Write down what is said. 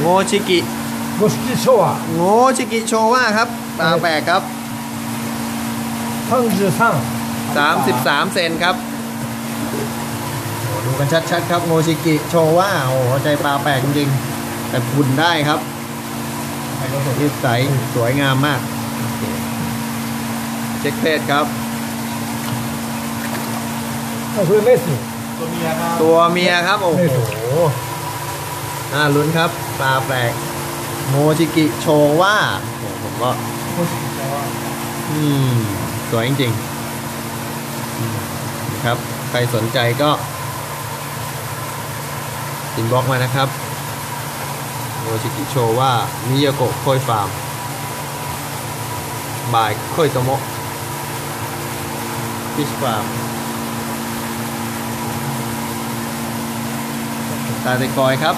โงชิกิโงชิกิโชวะโงชิกิโชวะครับตาแปลกครับทั้งจือทั้งสามสิบสามเซนครับดูกันชัดๆครับโงชิกิโชวะโอ้ใจปลาแปลกจริงแต่บุญได้ครับนิสัยสวยงามมาก เช็คเพศครับ ตัวเมียครับ ตัวเมียครับ โอ้โห メスน่าลุ้นครับปลาแปลก โมชิกิโชว่าโอ้โหผมก็ อืม สวยจริงๆอืมครับ ใครสนใจก็อินบ็อกมานะครับ โมชิกิโชว่ามิยาโกะโคยฟาร์ม บายโคยโตโมะฟิชฟาร์มตาเตกอยครับ